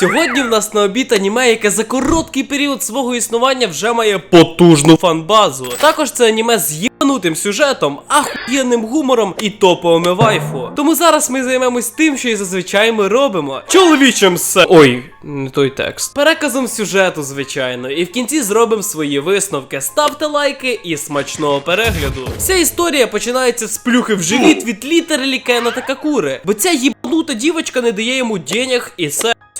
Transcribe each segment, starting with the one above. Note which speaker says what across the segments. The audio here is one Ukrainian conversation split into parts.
Speaker 1: Сьогодні в нас на обід аніме, яке за короткий період свого існування вже має потужну фанбазу. Також це аніме з єбанутим сюжетом, ахуєнним гумором і топовими вайфу. Тому зараз ми займемось тим, що і зазвичай ми робимо. Чоловічим се. Ой, не той текст. Переказом сюжету, звичайно. І в кінці зробимо свої висновки. Ставте лайки і смачного перегляду. Вся історія починається з плюхи в живіт від літери Кена та Какури. Бо ця їбанута дівочка не дає йому денег і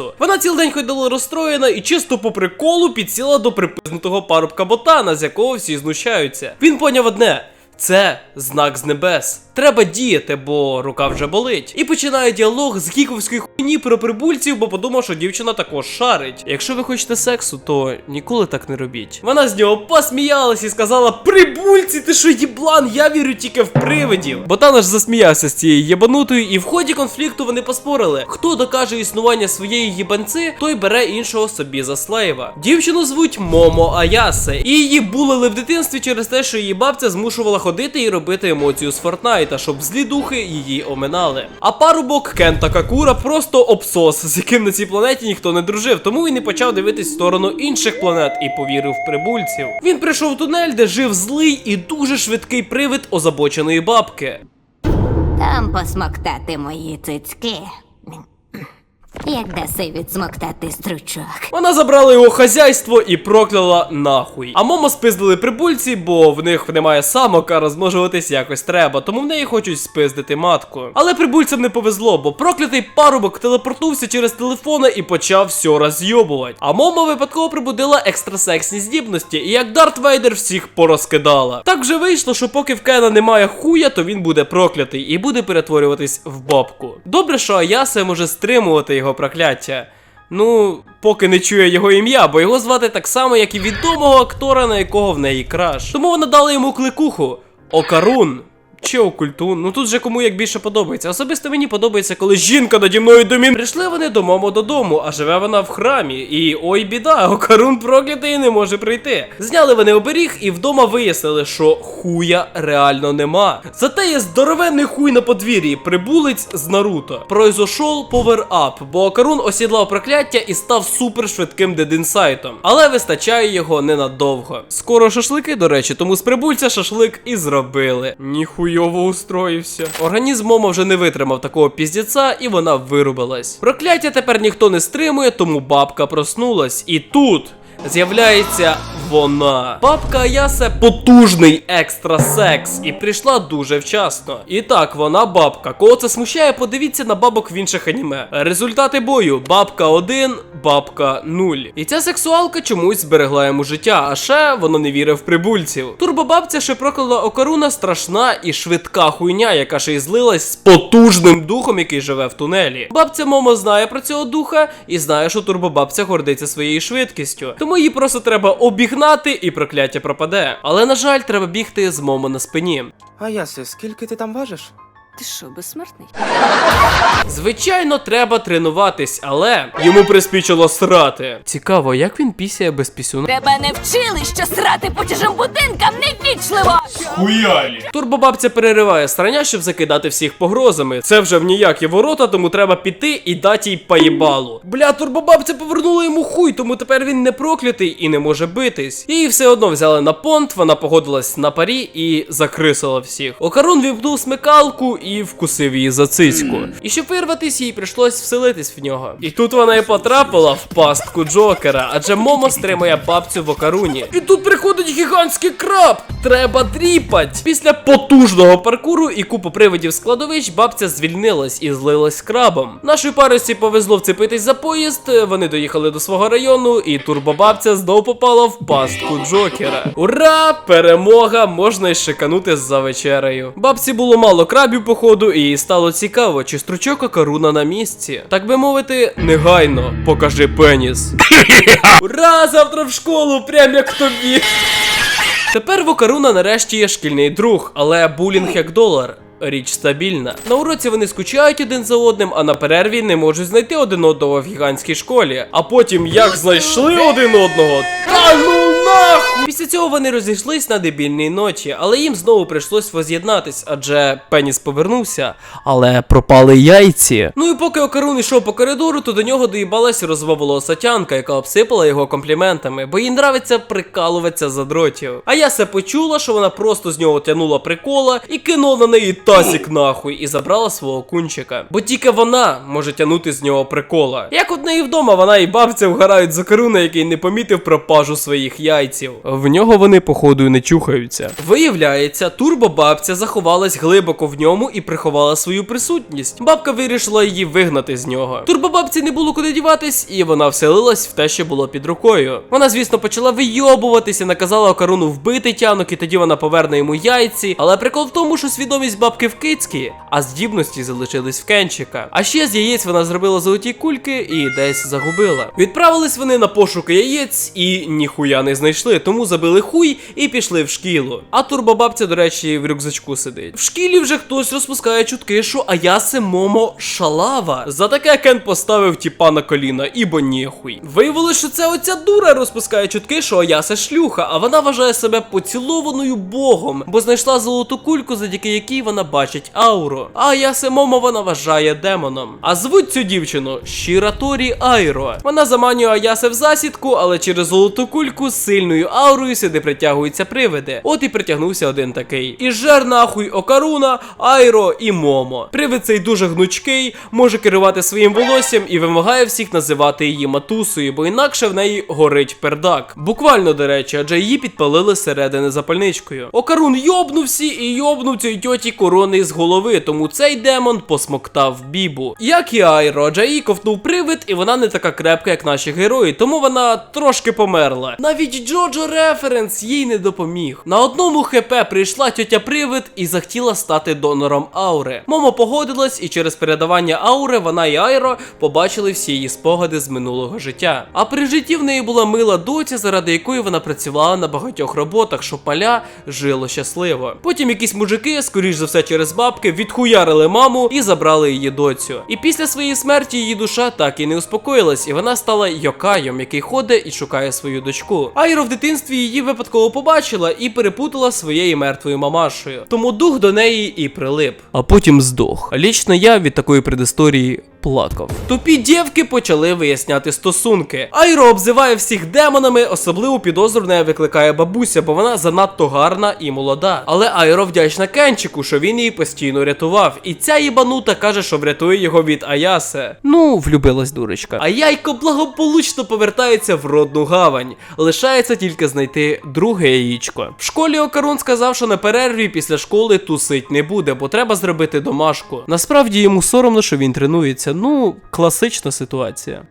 Speaker 1: сексу. Вона цілий день ходила розстроєна і чисто по приколу підсіла до припизнутого парубка ботана, з якого всі знущаються. Він поняв одне. Це знак з небес. Треба діяти, бо рука вже болить. І починає діалог з гіковської хуйні про прибульців, бо подумав, що дівчина також шарить. Якщо ви хочете сексу, то ніколи так не робіть. Вона з нього посміялась і сказала: Прибульці, ти що їблан, я вірю тільки в привидів. Ботан аж засміявся з цією єбанутою, і в ході конфлікту вони поспорили. Хто докаже існування своєї їбанци, той бере іншого собі за слейва. Дівчину звуть Момо Аясе, і її булили в дитинстві через те, що її бабця змушувала ходити і робити емоцію з Фортнайта, щоб злі духи її оминали. А парубок Кента Какура просто обсос, з яким на цій планеті ніхто не дружив, тому і почав дивитись в сторону інших планет і повірив прибульців. Він прийшов в тунель, де жив злий і дуже швидкий привид озабоченої бабки.
Speaker 2: Там посмоктати мої цицьки. Як даси відсмоктати стручок.
Speaker 1: Вона забрала його хазяйство і прокляла нахуй. А момо спиздили прибульці, бо в них немає самок, а розмножуватись якось треба, тому в неї хочуть спиздити матку. Але прибульцям не повезло, бо проклятий парубок телепортнувся через телефона і почав все розйобувати. А момо випадково прибудила екстрасексні здібності, і як Дарт Вейдер всіх порозкидала. Так вже вийшло, що поки в Кена немає хуя, то він буде проклятий і буде перетворюватись в бабку. Добре, що Аясе може стримувати його прокляття. Ну, поки не чує його ім'я, бо його звати так само, як і відомого актора, на якого в неї краш. Тому вона дала йому кликуху Окарун. Чи окультун, ну тут же кому як більше подобається. Особисто мені подобається, коли жінка наді мною домін. Прийшли вони до Момо додому, а живе вона в храмі. І ой біда, Окарун проклятий не може прийти. Зняли вони оберіг і вдома вияснили, що хуя реально нема. Зате є здоровенний хуй на подвір'ї, прибулець з Наруто. Пройзошов поверап, бо Окарун осідлав прокляття і став супершвидким дедінсайтом. Але вистачає його ненадовго. Скоро шашлики, до речі, тому з прибульця шашлик і зробили. Ніхуйово устроївся. Організм Момо вже не витримав такого піздіця, і вона вирубилась. Прокляття тепер ніхто не стримує, тому бабка проснулась. І тут. З'являється вона. Бабка Аясе потужний екстрасекс і прийшла дуже вчасно. І так, вона бабка. Кого це смущає, подивіться на бабок в інших аніме. Результати бою: бабка 1, бабка 0. І ця сексуалка чомусь зберегла йому життя, а ще вона не вірив в прибульців. Турбобабця ще прокляла Окаруна страшна і швидка хуйня, яка ще й злилась з потужним духом, який живе в тунелі. Бабця Момо знає про цього духа і знає, що турбобабця гордиться своєю швидкістю. Тому її просто треба обігнати і прокляття пропаде. Але на жаль, треба бігти з Момо на спині.
Speaker 3: А яси, скільки ти там важиш?
Speaker 2: Ти що, безсмертний?
Speaker 1: Звичайно, треба тренуватись, але йому приспічило срати. Цікаво, як він пісяє без пісюна.
Speaker 2: Тебе не вчили, що срати по чужим будинкам невічливо!
Speaker 1: Хуялі. Турбобабця перериває срання, щоб закидати всіх погрозами. Це вже в ніякі ворота, тому треба піти і дати їй поїбалу. Бля, турбобабця повернула йому хуй, тому тепер він не проклятий і не може битись. Її все одно взяли на понт, вона погодилась на парі і закрисила всіх. Окарун вімкнув смикалку і вкусив її за цицьку. І щоб вирватись, їй прийшлось вселитись в нього. І тут вона і потрапила в пастку Джокера, адже Момо стримує бабцю в Окаруні. І тут приходить гігантський краб! Треба дріпать! Після потужного паркуру і купу привидів складовищ бабця звільнилась і злилась крабом. Нашій парусі повезло вцепитись за поїзд, вони доїхали до свого району, і турбобабця знов попала в пастку Джокера. Ура! Перемога! Можна й шиканути за вечерею. Бабці було мало крабів походу, і їй стало цікаво, чи стручок Окаруна на місці. Так би мовити, негайно покажи пеніс. Ура! Завтра в школу, прям як тобі. Тепер в Окаруна нарешті є шкільний друг, але булінг як долар. Річ стабільна. На уроці вони скучають один за одним, а на перерві не можуть знайти один одного в гігантській школі. А потім як знайшли один одного. Та ну! Після цього вони розійшлись на дебільній ночі, але їм знову прийшлось воз'єднатись, адже Пеніс повернувся, але пропали яйці. Ну і поки Окарун йшов по коридору, то до нього доїбалась розововолоса тянка, яка обсипала його компліментами, бо їй нравиться прикалуватися за дротів. А я се почула, що вона просто з нього тянула прикола і кинула на неї тазік нахуй і забрала свого кунчика. Бо тільки вона може тягнути з нього прикола. Як от неї вдома вона і бабця вгорають за Окаруна, який не помітив пропажу своїх яйців. В нього вони, походу, не чухаються. Виявляється, турбобабця заховалась глибоко в ньому і приховала свою присутність. Бабка вирішила її вигнати з нього. Турбобабці не було куди діватись, і вона вселилась в те, що було під рукою. Вона, звісно, почала вийобуватися, наказала Окаруну вбити тянок, і тоді вона поверне йому яйці. Але прикол в тому, що свідомість бабки в кицькі, а здібності залишились в Кенчика. А ще з яєць вона зробила золоті кульки і десь загубила. Відправились вони на пошуки яєць і ніхуя не знайшли, тому забили хуй і пішли в шкілу. А турбобабця, до речі, в рюкзачку сидить. В шкілі вже хтось розпускає чутки, що Аясе Момо шалава. За таке Кен поставив тіпа на коліна, ібо ніхуй. Виявилось, що це оця дура розпускає чутки, що Аясе шлюха, а вона вважає себе поцілованою богом, бо знайшла золоту кульку, завдяки якій вона бачить ауру. А Аясе Момо вона вважає демоном. А звуть цю дівчину Шіраторі Айро. Вона заманює Аясе в засідку, але через золоту кульку з сильною аурою сюди притягуються привиди. От і притягнувся один такий. І жер нахуй Окаруна, Айро і Момо. Привид цей дуже гнучкий, може керувати своїм волоссям і вимагає всіх називати її матусою, бо інакше в неї горить пердак. Буквально, до речі, адже її підпалили зсередини запальничкою. Окарун йобнувся і йобнув цій тьоті корони з голови, тому цей демон посмоктав бібу. Як і Айро, адже її ковтнув привид, і вона не така крепка, як наші герої, тому вона трошки померла. Навіть Джоджо Референс їй не допоміг. На одному хп прийшла тьотя привид і захотіла стати донором аури. Момо погодилась, і через передавання аури вона і Айро побачили всі її спогади з минулого життя. А при житті в неї була мила доця, заради якої вона працювала на багатьох роботах, щоб поля жило щасливо. Потім якісь мужики, скоріш за все через бабки, відхуярили маму і забрали її доцю. І після своєї смерті її душа так і не успокоїлась, і вона стала йокаєм, який ходить і шукає свою дочку. Айро в дитинстві її випадково побачила і перепутала своєю мертвою мамашою. Тому дух до неї і прилип. А потім здох. Лічно я від такої предісторії плакав. Тупі дівки почали виясняти стосунки. Айро обзиває всіх демонами, особливу підозру в неї викликає бабуся, бо вона занадто гарна і молода. Але Айро вдячна Кенчику, що він її постійно рятував. І ця їбанута каже, що врятує його від Аясе. Ну, влюбилась дурочка. А яйко благополучно повертається в родну гавань. Лишається тільки знайти друге яєчко. В школі Окарун сказав, що на перерві після школи тусить не буде, бо треба зробити домашку. Насправді йому соромно, що він тренується. Ну, класична ситуація.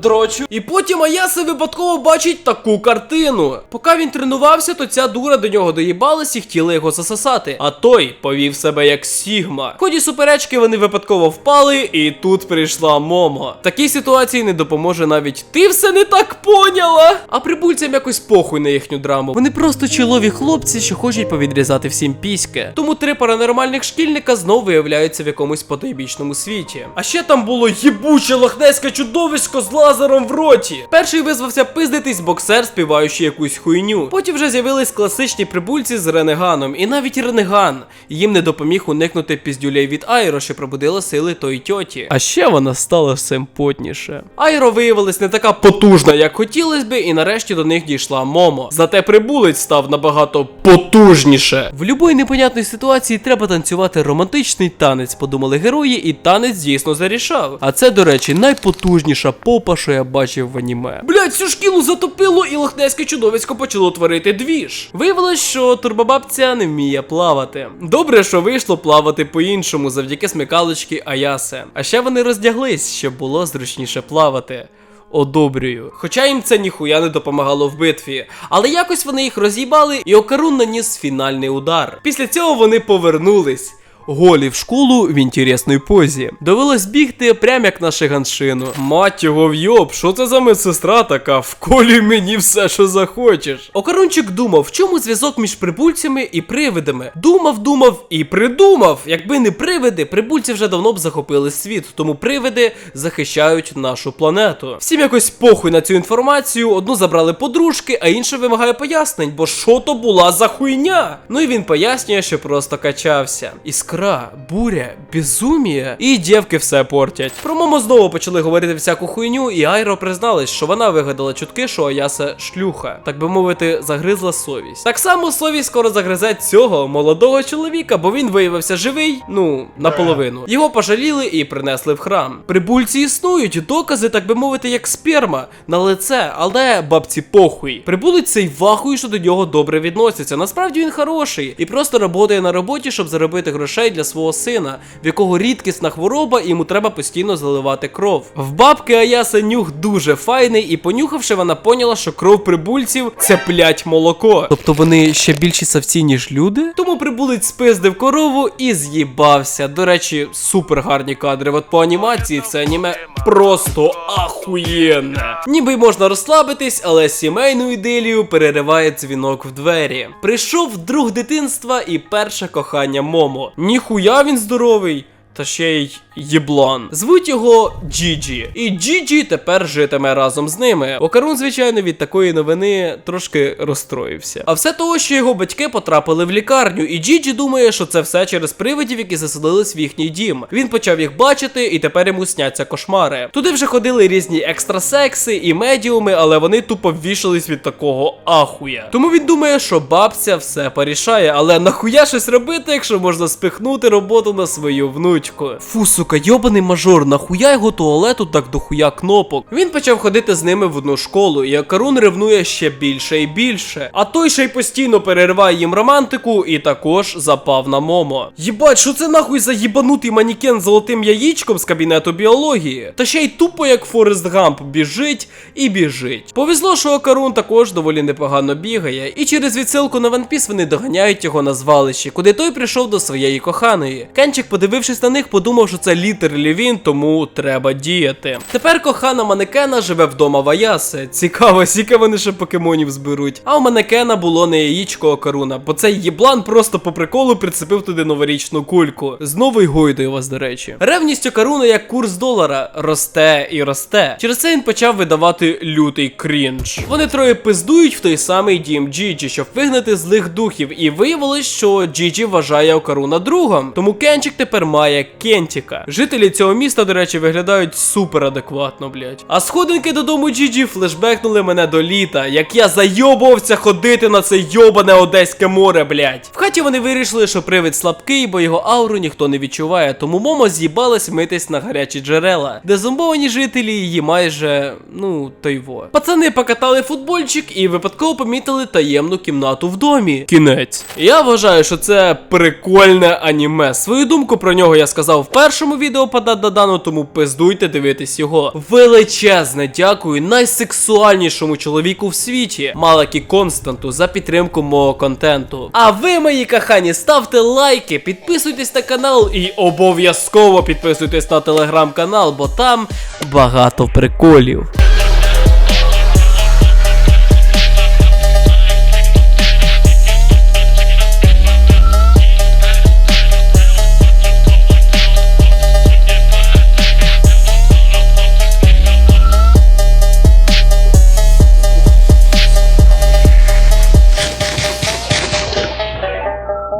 Speaker 1: Дрочу. І потім Аяса випадково бачить таку картину. Поки він тренувався, то ця дура до нього доїбалась і хотіла його засосати. А той повів себе як Сігма. В ході суперечки вони випадково впали, і тут прийшла Момо. В такій ситуації не допоможе навіть ти все не так поняла. А прибульцям якось похуй на їхню драму. Вони просто чолові хлопці, що хочуть повідрізати всім піськи. Тому три паранормальних шкільника знову виявляються в якомусь потойбічному світі. А ще там було їбуче лохнеське чудовисько з лазером в роті. Перший визвався пиздитись боксер, співаючи якусь хуйню. Потім вже з'явились класичні прибульці з Ренеганом, і навіть Ренеган їм не допоміг уникнути піздюлей від Айро, що пробудила сили той тьоті. А ще вона стала симпотніше. Айро виявилась не така потужна, як хотілось би, і нарешті до них дійшла Момо. Зате прибулець став набагато потужніше. В будь-якій непонятній ситуації треба танцювати романтичний танець, подумали герої, і танець дійсно зарішав. А це, до речі, найпотужніша попа, що я бачив в аніме. Блять, всю шкілу затопило, і лохнеське чудовисько почало творити двіж. Виявилось, що турбобабця не вміє плавати. Добре, що вийшло плавати по-іншому завдяки смикалочки Аясе. А ще вони роздяглись, щоб було зручніше плавати. Одобрюю. Хоча їм це ніхуя не допомагало в битві. Але якось вони їх роз'їбали, і Окарун наніс фінальний удар. Після цього вони повернулись. Голі в школу в інтересній позі. Довелось бігти прям як на шиганшину. Мать його вйоб, що це за медсестра така? Вколюй мені все, що захочеш. Окарунчик думав, в чому зв'язок між прибульцями і привидами. Думав, думав і придумав. Якби не привиди, прибульці вже давно б захопили світ, тому привиди захищають нашу планету. Всім якось похуй на цю інформацію. Одну забрали подружки, а інша вимагає пояснень, бо що то була за хуйня? Ну і він пояснює, що просто качався. Іскра, буря, безумія. І дівки все портять. Про маму знову почали говорити всяку хуйню, і Айро призналась, що вона вигадала чутки, що Аяса шлюха. Так би мовити, загризла совість. Так само совість скоро загризе цього молодого чоловіка, бо він виявився живий, ну, наполовину. Його пожаліли і принесли в храм. Прибульці існують, докази, так би мовити, як сперма на лице, але бабці похуй. Прибулець цей вахує, що до нього добре відносяться. Насправді він хороший і просто працює на роботі, щоб заробити грошей для свого сина, в якого рідкісна хвороба, і йому треба постійно заливати кров. В бабки Аяса нюх дуже файний, і понюхавши, вона поняла, що кров прибульців це плять молоко. Тобто вони ще більші савці, ніж люди? Тому прибулець спиздив корову і з'їбався. До речі, супер гарні кадри. От по анімації це аніме просто ахуєнне. Ніби й можна розслабитись, але сімейну ідилію перериває дзвінок в двері. Прийшов друг дитинства і перше кохання Момо. Ніхуя він здоровий. Та ще й єблан. Звуть його Джіджі. І Джіджі тепер житиме разом з ними. Окарун, звичайно, від такої новини трошки розстроївся. А все того, що його батьки потрапили в лікарню, і Джіджі думає, що це все через привидів, які заселились в їхній дім. Він почав їх бачити, і тепер йому сняться кошмари. Туди вже ходили різні екстрасекси і медіуми, але вони тупо ввішались від такого ахуя. Тому він думає, що бабця все порішає, але нахуя щось робити, якщо можна спихнути роботу на свою внучку. Фу, сука, йобаний мажор, нахуя його туалету так дохуя кнопок. Він почав ходити з ними в одну школу, і Акарун ревнує ще більше і більше. А той ще й постійно перериває їм романтику і також запав на Момо. Єбать, що це нахуй за їбанутий манікен з золотим яєчком з кабінету біології? Та ще й тупо як Форест Гамп біжить і біжить. Повезло, що Акарун також доволі непогано бігає, і через відсилку на Piece вони доганяють його на звалищі, куди той прийшов до своєї коханої. Кенчик, подивившись на них, подумав, що це літерлі він, тому треба діяти. Тепер кохана манекена живе вдома в Аяси. Цікаво, скільки вони ще покемонів зберуть. А у манекена було не яєчко Окаруна, бо цей єблан просто по приколу прицепив туди новорічну кульку. Знову й гойдою вас, до речі. Ревність Окаруна, як курс долара, росте і росте. Через це він почав видавати лютий крінж. Вони троє пиздують в той самий дім Джіджі, щоб вигнати злих духів, і виявилось, що Джіджі вважає Окаруна другом. Тому Кенчик тепер має Кентіка. Жителі цього міста, до речі, виглядають супер адекватно, блять. А сходинки додому Джіджі флешбекнули мене до літа, як я зайобувався ходити на це йобане Одеське море, блять. В хаті вони вирішили, що привид слабкий, бо його ауру ніхто не відчуває. Тому Момо з'їбалась митись на гарячі джерела, де зомбовані жителі її майже, ну, тойво. Пацани покатали футбольчик і випадково помітили таємну кімнату в домі. Кінець. Я вважаю, що це прикольне аніме. Свою думку про нього я сказав в першому відео по Дадану, тому пиздуйте дивитись його. Величезне дякую найсексуальнішому чоловіку в світі, Малакі Константу, за підтримку мого контенту. А ви, мої кохані, ставте лайки, підписуйтесь на канал і обов'язково підписуйтесь на телеграм-канал, бо там багато приколів.